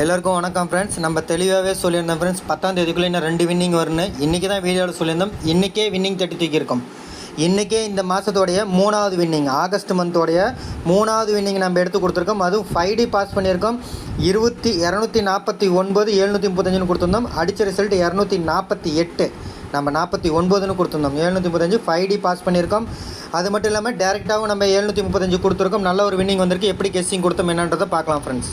எல்லாருக்கும் வணக்கம் ஃப்ரெண்ட்ஸ் நம்ம தெளிவாகவே சொல்லியிருந்தோம் ஃப்ரெண்ட்ஸ் பத்தாம் தேதிக்குள்ளே இன்னும் ரெண்டு வின்னிங் வரும்னு. இன்றைக்கி தான் வீடியோவில் சொல்லியிருந்தோம். இன்றைக்கே வின்னிங் தட்டி தூக்கியிருக்கோம். இன்றைக்கே இந்த மாதத்தோடைய மூணாவது வின்னிங் ஆகஸ்ட் மந்தோடைய மூணாவது வின்னிங் நம்ம எடுத்து கொடுத்துருக்கோம். அதுவும் ஃபைவ் டி பாஸ் பண்ணியிருக்கோம். இருபத்தி இரநூத்தி நாற்பத்தி ஒன்பது எழுநூற்றி முப்பத்தஞ்சுன்னு கொடுத்துருந்தோம். அடித்த ரிசல்ட் இரநூத்தி நாற்பத்தி எட்டு. நம்ம நாற்பத்தி ஒன்பதுன்னு கொடுத்துருந்தோம். எழுநூற்றி முப்பத்தஞ்சு ஃபைவ் டி பாஸ் பண்ணியிருக்கோம். அது மட்டும் இல்லாமல் டேரெக்டாகவும் நம்ம எழுநூற்றி முப்பத்தஞ்சு கொடுத்துருக்கோம். நல்ல ஒரு வின்னிங் வந்திருக்கு. எப்படி கெஸ்ஸிங் கொடுத்தோம் என்னன்றதை பார்க்கலாம் friends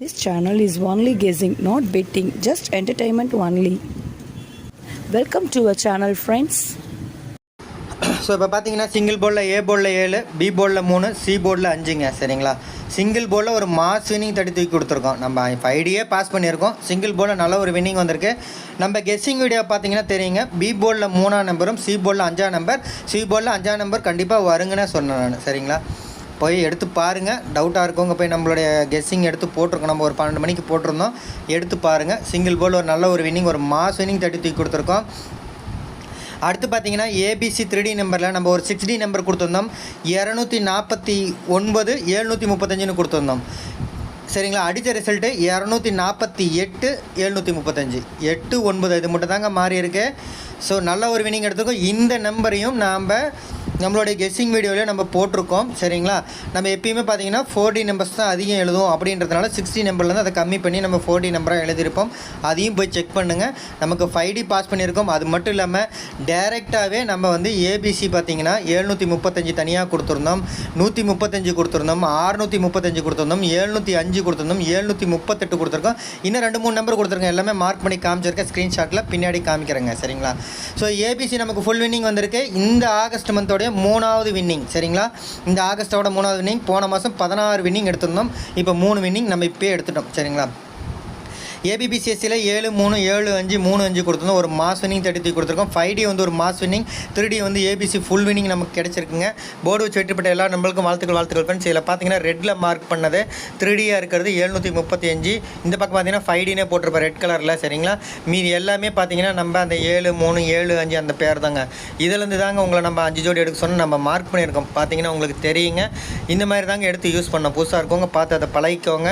This channel is only guessing, not betting, just entertainment only. Welcome to a channel friends so இப்போ பார்த்தீங்கன்னா சிங்கிள் போர்டில் ஏ போலில் ஏழு பி போர்டில் மூணு சி போலில் அஞ்சுங்க சரிங்களா? சிங்கிள் போர்டில் ஒரு மாஸ் வின்னிங் தட்டி தூக்கி கொடுத்துருக்கோம். நம்ம ஃபைவ் டியே பாஸ் பண்ணியிருக்கோம். சிங்கிள் போர்டில் நல்ல ஒரு வின்னிங் வந்திருக்கு. நம்ம கெஸ்ஸிங் வீடியோ பார்த்தீங்கன்னா தெரியுங்க. பி போர்டில் மூணாம் நம்பரும் சி போர்டில் அஞ்சாம் நம்பர் சி போர்டில் அஞ்சாம் நம்பர் கண்டிப்பாக வருங்கன்னு சொன்னேன் நான் சரிங்களா? போய் எடுத்து பாருங்கள் டவுட்டாக இருக்கவங்க போய் நம்மளுடைய கெஸ்ஸிங் எடுத்து போட்டிருக்கோம். நம்ம ஒரு பன்னெண்டு மணிக்கு போட்டிருந்தோம். எடுத்து பாருங்கள் சிங்கிள் போல் ஒரு நல்ல ஒரு வின்னிங் ஒரு மாஸ் வின்னிங் தட்டி தூக்கி கொடுத்துருக்கோம். அடுத்து பார்த்தீங்கன்னா ஏபிசி த்ரீ நம்பரில் நம்ம ஒரு சிக்ஸ் டி நம்பர் கொடுத்துருந்தோம். இரநூத்தி நாற்பத்தி ஒன்பது எழுநூற்றி முப்பத்தஞ்சுன்னு கொடுத்துருந்தோம். சரிங்களா? அடித்த ரிசல்ட்டு இரநூத்தி நாற்பத்தி எட்டு எழுநூற்றி முப்பத்தஞ்சு. எட்டு ஒன்பது இது மட்டும் தாங்க மாறி இருக்கு. ஸோ நல்ல ஒரு வினிங் எடுத்துக்கோ இந்த நம்பரையும் நாம் நம்மளுடைய கெஸ்ஸிங் வீடியோவில் நம்ம போட்டிருக்கோம். சரிங்களா? நம்ம எப்பயுமே பார்த்தீங்கன்னா ஃபோர் டி நம்பர்ஸ் தான் அதிகம் எழுதுவோம் அப்படின்றதுனால சிக்ஸ்டி நம்பர்லேருந்து அதை கம்மி பண்ணி நம்ம ஃபோர்டி நம்பராக எழுதியிருப்போம். அதையும் போய் செக் பண்ணுங்கள் நமக்கு ஃபைவ் டி பாஸ் பண்ணியிருக்கோம். அது மட்டும் இல்லாமல் டேரெக்டாகவே நம்ம வந்து ஏபிசி பார்த்தீங்கன்னா எழுநூற்றி முப்பத்தஞ்சு தனியாக கொடுத்துருந்தோம். நூற்றி முப்பத்தஞ்சு கொடுத்துருந்தோம். ஆறுநூற்றி முப்பத்தஞ்சு கொடுத்துருந்தோம். ஏழ்நூற்றி அஞ்சு கொடுத்துருந்தோம். ஏழ்நூற்றி முப்பத்தெட்டு கொடுத்துருக்கோம். இன்னும் ரெண்டு மூணு நம்பர் கொடுத்துருக்கோம் எல்லாமே மார்க் பண்ணி காமிச்சிருக்கேன். ஸ்க்ரீன்ஷாட்டில் பின்னாடி காமிக்கிறேங்க. சரிங்களா? ஸோ ஏபிசி நமக்கு ஃபுல் வின்னிங் வந்திருக்கு. இந்த ஆகஸ்ட் மந்தோடைய மூணாவது வின்னிங் சரிங்களா? இந்த ஆகஸ்ட்டோட மூணாவது வின்னிங் போன மாதம் பதினாறு வின்னிங் எடுத்திருந்தோம். இப்போ மூணு வின்னிங் நம்ம இப்போயே எடுத்துட்டோம். சரிங்களா? ஏபிபிசிஎஸ்சியில் ஏழு மூணு ஏழு அஞ்சு மூணு அஞ்சு கொடுத்துருந்தோம். ஒரு மாஸ் வின்னிங் தேர்ட்டி த்ரீ கொடுத்துருக்கோம். ஃபைவ் டி வந்து ஒரு மாஸ் வின்னிங் த்ரீ டி வந்து ஏபிசி ஃபுல் வின்னிங் நமக்கு கிடச்சிருக்குங்க. போர்டு வச்சு வெற்றிப்பட்ட எல்லா நம்மளுக்கும் வாழ்த்துக்கள் வாழ்த்துக்கள் ஃப்ரெண்ட்ஸ் இதில் பார்த்தீங்கன்னா ரெட்டில் மார்க் பண்ணது த்ரீ டியாக இருக்கிறது எழுநூற்றி முப்பத்தி அஞ்சு. இந்த பக்கம் பார்த்தீங்கன்னா ஃபைவ் டினே போட்டிருப்பேன் ரெட் கலரில் சரிங்களா? மீதி எல்லாமே பார்த்தீங்கன்னா நம்ம அந்த ஏழு மூணு ஏழு அஞ்சு அந்த பேர் தாங்க. இதுலேருந்து தாங்க உங்களை நம்ம அஞ்சு ஜோடி எடுக்க சொன்னால் நம்ம மார்க் பண்ணியிருக்கோம். பார்த்தீங்கன்னா உங்களுக்கு தெரியுங்க. இந்த மாதிரி தாங்க எடுத்து யூஸ் பண்ணோம். புதுசாக இருக்கவங்க பார்த்து அதை பழகிக்கோங்க.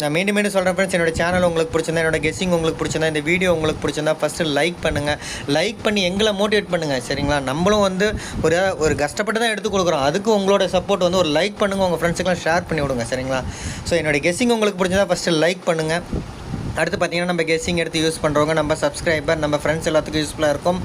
நான் மீண்டும் மீண்டும் சொல்கிறேன் ஃப்ரெண்ட்ஸ் என்னோட சேனல் உங்களுக்கு பிடிச்சிருந்தா என்னோட கெஸ்ஸிங் உங்களுக்கு பிடிச்சிருந்தா இந்த வீடியோ உங்களுக்கு பிடிச்சிருந்தா ஃபஸ்ட்டு லைக் பண்ணுங்கள் லைக் பண்ணி எங்களை மோட்டிவேட் பண்ணுங்கள் சரிங்களா? நம்மளும் வந்து ஒரு ஒரு கஷ்டப்பட்டு தான் எடுத்து கொடுக்குறோம். அதுக்கு உங்களோட சப்போர்ட் வந்து ஒரு லைக் பண்ணுங்கள் உங்கள் ஃப்ரெண்ட்ஸுக்கெல்லாம் ஷேர் பண்ணி விடுங்க சரிங்களா? ஸோ என்னோட கெஸ்ஸிங் உங்களுக்கு பிடிச்சிருந்தா ஃபஸ்ட்டு லைக் பண்ணுங்கள் அடுத்து பார்த்தீங்கன்னா நம்ம கெஸ்ஸிங் எடுத்து யூஸ் பண்ணுறவங்க நம்ம சப்ஸ்கிரைபர் நம்ம ஃப்ரெண்ட்ஸ் எல்லாத்துக்கும் யூஸ்ஃபுல்லாக இருக்கும்.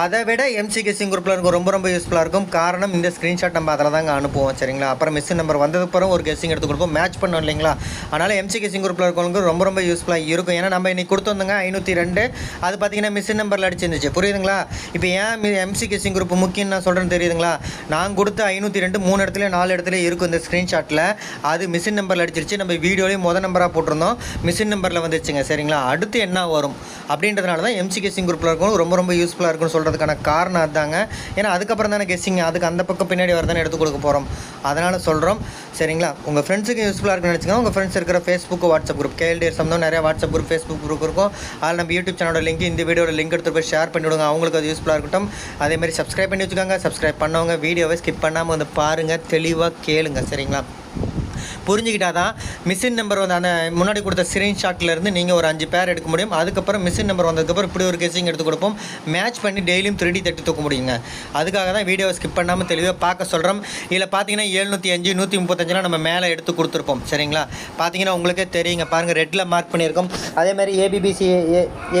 அதை விட எம்சி கெஸ்ஸிங் குரூப்பில் இருக்கும் ரொம்ப ரொம்ப யூஸ்ஃபுல்லாக இருக்கும். காரணம் இந்த ஸ்க்ரீன்ஷாட் நம்ம அதில் தாங்க அனுப்புவோம் சரிங்களா? அப்புறம் மிஸ் நம்பர் வந்ததுக்கப்புறம் ஒரு கெஸ்ஸிங் எடுத்து கொடுப்போம். மேட்ச் பண்ணோம் இல்லைங்களா? அதனால் எம்சி கெஸ்ஸிங் குரூப்பில் இருக்கவங்களுக்கு ரொம்ப ரொம்ப யூஸ்ஃபுல்லாக இருக்கும். ஏன்னா நம்ம இன்னைக்கு கொடுத்துருந்தோங்க ஐநூற்றி ரெண்டு. அது பார்த்தீங்கன்னா மிஸ் நம்பரில் அடிச்சிருந்துச்சு. புரியுதுங்களா? இப்போ ஏன் எம்சி கெஸ்ஸிங் குரூப் முக்கியம் நான் சொல்கிறேன்னு தெரியுதுங்களா? நான் கொடுத்த ஐநூற்றி ரெண்டு மூணு இடத்துல நாலு இடத்துல இருக்கும் இந்த ஸ்க்ரீன்ஷாட்டில் அது மிஷின் நம்பரில் அடிச்சிருச்சு. நம்ம வீடியோலேயும் மொதல் நம்பராக போட்டிருந்தோம். மிஷின் நம்பரில் வந்து வந்துச்சுங்க சரிங்களா? அடுத்து என்ன வரும்? அப்படின்றதுனால தான் எம்சி கெஸ்ஸிங் குரூப்பில் இருக்கணும் ரொம்ப ரொம்ப யூஸ்ஃபுல்லாக இருக்கும்னு சொல்கிறதுக்கான காரணம் அதுதாங்க ஏன்னா அதுக்கப்புறம் தானே கெஸ்ஸிங் அதுக்கு அந்த பக்கம் பின்னாடி வரதானே எடுத்து கொடுக்க போகிறோம் அதனால் சொல்கிறோம் சரிங்களா? உங்கள் ஃப்ரெண்ட்ஸுக்கு யூஸ்ஃபுல்லாக இருக்குன்னு நினச்சிங்க உங்கள் ஃப்ரெண்ட்ஸ் இருக்கிற ஃபேஸ்புக் வாட்ஸ்அப் குரூப் கேஎல்டிஎஸ் சம்மந்தம் நிறைய வாட்ஸ்அப் குரூப் ஃபேஸ்புக் குரூப் இருக்கும். அதில் நம்ம யூடியூப் சேனலோட லிங்க் இந்த வீடியோட லிங்க் எடுத்து போய் ஷேர் பண்ணி விடுங்க அவங்களுக்கு அது யூஸ்ஃபுல்லாக இருக்கட்டும். அதேமாதிரி சப்ஸ்கிரைப் பண்ணி வச்சுக்கோங்க. சப்ஸ்கிரைப் பண்ணவங்க வீடியோவை ஸ்கிப் பண்ணாமல் வந்து பாருங்கள் தெளிவாக கேளுங்க. சரிங்களா? புரிஞ்சுக்கிட்டா தான் மிஷின் நம்பர் வந்து அந்த முன்னாடி கொடுத்த ஸ்க்ரீன்ஷாட்லேருந்து நீங்கள் ஒரு அஞ்சு பேர் எடுக்க முடியும். அதுக்கப்புறம் மிஷின் நம்பர் வந்ததுக்கப்புறம் இப்படி ஒரு கேசிங் எடுத்து கொடுப்போம். மேட்ச் பண்ணி டெய்லியும் த்ரீ தட்டி தூக்க முடியுங்க. அதுக்காக தான் வீடியோவை ஸ்கிப் பண்ணாமல் தெளிவாக பார்க்க சொல்கிறோம் இதில் பார்த்தீங்கன்னா எழுநூற்றி அஞ்சு நூற்றி முப்பத்தஞ்செலாம் நம்ம மேலே எடுத்து கொடுத்துருப்போம். சரிங்களா? பார்த்தீங்கன்னா உங்களுக்கே தெரியுங்க. பாருங்கள் ரெட்டில் மார்க் பண்ணியிருக்கோம். அதேமாதிரி ஏபிபிசி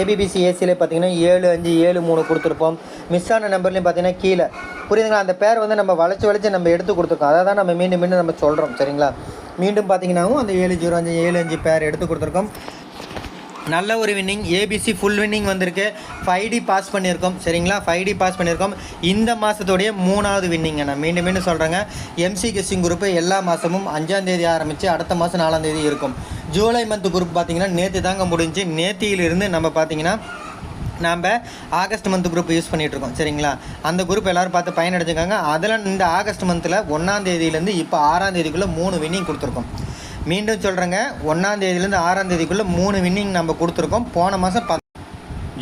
ஏபிபிசி ஏபிபிசி ஏசியில் பார்த்தீங்கன்னா ஏழு அஞ்சு ஏழு மூணு கொடுத்துருப்போம். மிஸ் ஆன நம்பர்லேயும் பார்த்தீங்கன்னா கீழே. புரியுதுங்களா? அந்த பேர் வந்து நம்ம வளைச்சு வளைச்சு நம்ம எடுத்து கொடுத்துருக்கோம். அதை தான் நம்ம மீண்டும் மீண்டும் நம்ம சொல்கிறோம் சரிங்களா? மீண்டும் பார்த்தீங்கன்னாவும் அந்த ஏழு ஜீரோ அஞ்சு ஏழு அஞ்சு பேர் எடுத்து கொடுத்துருக்கோம். நல்ல ஒரு வின்னிங் ஏபிசி ஃபுல் வின்னிங் வந்திருக்கு. ஃபைவ் டி பாஸ் பண்ணியிருக்கோம். சரிங்களா? ஃபைவ் டி பாஸ் பண்ணியிருக்கோம். இந்த மாதத்துடைய மூணாவது வின்னிங்க நான் மீண்டும் மீண்டும் சொல்கிறேங்க எம்சி கெஸ்டிங் குரூப்பு எல்லா மாதமும் அஞ்சாம் தேதி ஆரம்பித்து அடுத்த மாதம் நாலாம் தேதி இருக்கும். ஜூலை மந்த் குரூப் பார்த்தீங்கன்னா நேற்று தாங்க முடிஞ்சு. நேத்தியிலிருந்து நம்ம பார்த்தீங்கன்னா நாம் ஆகஸ்ட் மந்த் குரூப் யூஸ் பண்ணிகிட்ருக்கோம் இருக்கோம் சரிங்களா? அந்த குரூப் எல்லாரும் பார்த்து பயனடைஞ்சிருக்காங்க அதில் இந்த ஆகஸ்ட் மந்தில் ஒன்றாம் தேதியிலேருந்து இப்போ ஆறாம் தேதிக்குள்ளே மூணு வின்னிங் கொடுத்துருக்கோம். மீண்டும் சொல்கிறேங்க ஒன்றாம் தேதியிலேருந்து ஆறாம் தேதிக்குள்ளே மூணு வின்னிங் நம்ம கொடுத்துருக்கோம். போன மாதம் ப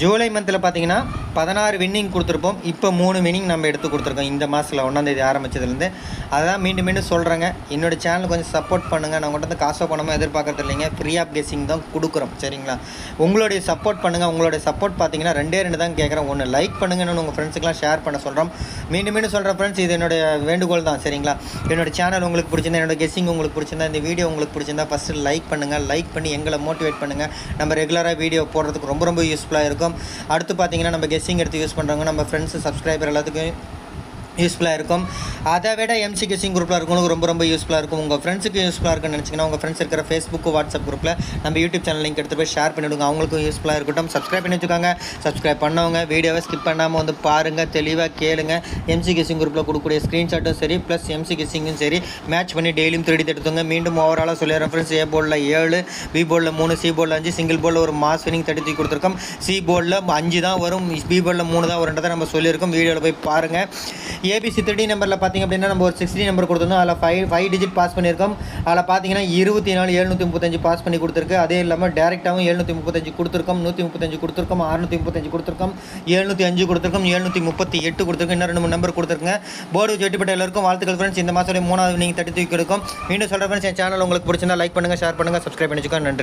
ஜூலை மந்தில் பார்த்தீங்கன்னா பதினாறு வின்னிங் கொடுத்துருப்போம். இப்போ மூணு வின்னிங் நம்ம எடுத்து கொடுத்துருக்கோம். இந்த மாதத்தில் ஒன்றாந்தேதி ஆரம்பித்ததுலேருந்து அதான் மீண்டும் மீண்டும் சொல்கிறேங்க என்னோட சேனல் கொஞ்சம் சப்போர்ட் பண்ணுங்கள் நான் உங்கள்கிட்ட இருந்து காசோ பணமாக எதிர்பார்க்கறது இல்லைங்க. ஃப்ரீ ஆஃப் கெஸிங் தான் கொடுக்குறோம். சரிங்களா? உங்களுடைய சப்போர்ட் பண்ணுங்கள் உங்களுடைய சப்போர்ட் பார்த்தீங்கன்னா ரெண்டே ரெண்டு தான் கேட்குறேன். ஒன்று லைக் பண்ணுங்கன்னு உங்கள் ஃப்ரெண்ட்ஸுக்கெலாம் ஷேர் பண்ண சொல்கிறோம் மீண்டும் மீண்டும் சொல்கிற ஃப்ரெண்ட்ஸ் இது என்னுடைய வேண்டுகோள் தான். சரிங்களா? என்னோட சேனல் உங்களுக்கு பிடிச்சிருந்தா என்னோட கெஸிங் உங்களுக்கு பிடிச்சிருந்தா இந்த வீடியோ உங்களுக்கு பிடிச்சிருந்தா ஃபஸ்ட்டு லைக் பண்ணுங்கள் லைக் பண்ணி எங்களை மோட்டிவேட் பண்ணுங்கள் நம்ம ரெகுலராக வீடியோ போடுறதுக்கு ரொம்ப ரொம்ப யூஸ்ஃபுல்லாக இருக்கும். அடுத்து பார்த்தீங்கன்னா நம்ம கெஸ்ஸிங் எடுத்து யூஸ் பண்ணுறவங்க நம்ம ஃப்ரெண்ட்ஸு சப்ஸ்கிரைபர் எல்லாத்துக்கும் யூஸ்ஃபுல்லாக இருக்கும். அதை விட எம்சி கெஸிங் குரூப்பில் இருக்கவங்களுக்கு ரொம்ப ரொம்ப யூஸ்ஃபுல்லாக இருக்கும். உங்கள் ஃப்ரெண்ட்ஸுக்கு யூஸ்ஃபுல்லாக இருக்குன்னு நினச்சிங்கன்னா உங்கள் ஃப்ரெண்ட்ஸ் இருக்கிற ஃபேஸ்புக் வாட்ஸ்அப் குரூப்பில் நம்ம யூடியூப் சேனல் லிங்க் எடுத்து போய் ஷேர் பண்ணிவிடுங்க அவங்களுக்கும் யூஸ்ஃபுல்லாக இருக்கட்டும். சப்ஸ்கிரைப் பண்ணி வச்சுக்கோங்க. சப்ஸ்கிரைப் பண்ணவங்க வீடியோவை ஸ்கிப் பண்ணாமல் வந்து பாருங்கள் தெளிவாக கேளுங்க. எம்சி கிசிங் குரூப்பில் கொடுக்கக்கூடிய ஸ்க்ரீன்ஷாட்டும் சரி ப்ளஸ் எம்சி கிசிங்கும் சரி மேட்ச் பண்ணி டெய்லியும் திருடி தடுத்துங்க மீண்டும் ஓவராலாக சொல்லிடுறேன் ஃப்ரெண்ட்ஸ் ஏ போர்டில் ஏழு பி போர்டில் மூணு சி போர்டில் அஞ்சு சிங்கிள் போர்டில் ஒரு மாஸ் வினிங் தடுத்து கொடுத்துருக்கோம். சி போர்டில் அஞ்சு தான் வரும் பி போர்டில் மூணு தான் வரும்ன்றதை நம்ம சொல்லியிருக்கோம். வீடியோவில் போய் பாருங்கள் ஏபிசி த்ரீ நம்பரில் பார்த்தீங்க அப்படின்னா நம்ம ஒரு சிக்ஸ்டி நம்பர் கொடுத்துருந்தோம். அதில் ஃபைவ் ஃபைவ் டிஜிட் பாஸ் பண்ணியிருக்கோம். அதில் பார்த்தீங்கன்னா இருபத்தி நாலு எழுநூற்றி முப்பத்தஞ்சு பாஸ் பண்ணி கொடுத்துருக்கு. அதே இல்லாமல் டேரெக்டாகவும் எழுநூற்றி முப்பத்தஞ்சு கொடுத்துருக்கோம். நூற்றி முப்பத்தஞ்சு கொடுத்துருக்கோம். அறுநூற்றி முப்பத்தஞ்சு கொடுத்துருக்கோம். எழுநூற்றி அஞ்சு கொடுத்துருக்கோம். எழுநூற்றி முப்பத்தி எட்டு கொடுத்துருக்கோம். இன்னும் ரெண்டு மூணு நம்பர் கொடுத்துருங்க போர்டு வச்சு வெட்டிப்பட்ட எல்லாருக்கும் வாழ்த்துக்கள் ஃப்ரெண்ட்ஸ் இந்த மாதம் மூணாவது நீங்கள் தட்டி தூக்கி எடுக்கும். மீண்டும் சொல்கிற ஃப்ரெண்ட்ஸ் என் சேனல் உங்களுக்கு பிடிச்சிருந்தா லைக் பண்ணுங்கள் ஷேர் பண்ணுங்கள் சப்ஸ்கிரைப் பண்ணிச்சுக்கோ நன்றி.